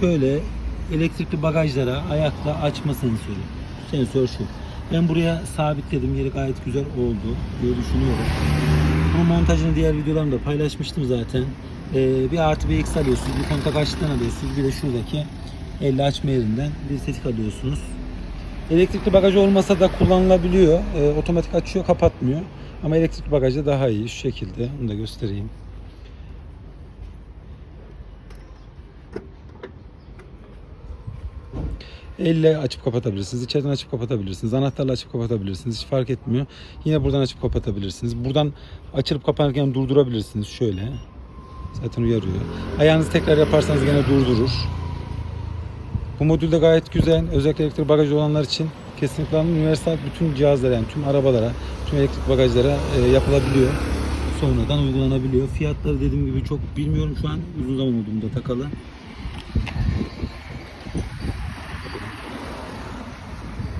şöyle elektrikli bagajlara ayakla açma sensörü. Sensör şu. Ben buraya sabitledim. Yeri gayet güzel oldu diye düşünüyorum. Bunun montajını diğer videolarımda paylaşmıştım zaten. Ee, bir artı bir eksi alıyorsunuz. Bir kontak açtıktan alıyorsunuz. Bir de şuradaki elle açma yerinden bir tetik alıyorsunuz. Elektrikli bagaj olmasa da kullanılabiliyor. Ee, otomatik açıyor, kapatmıyor. Ama elektrikli bagajda daha iyi şu şekilde. Onu da göstereyim. Elle açıp kapatabilirsiniz. İçeriden açıp kapatabilirsiniz. Anahtarla açıp kapatabilirsiniz. Hiç fark etmiyor. Yine buradan açıp kapatabilirsiniz. Buradan açılıp kapanırken durdurabilirsiniz. Şöyle. Zaten uyarıyor. Ayağınızı tekrar yaparsanız gene durdurur. Bu modül de gayet güzel. Özellikle elektrik bagajı olanlar için kesinlikle. Universal bütün cihazlara yani tüm arabalara, tüm elektrik bagajlara e, yapılabiliyor. Sonradan uygulanabiliyor. Fiyatları dediğim gibi çok bilmiyorum şu an. Uzun zaman oldu bunda takalı.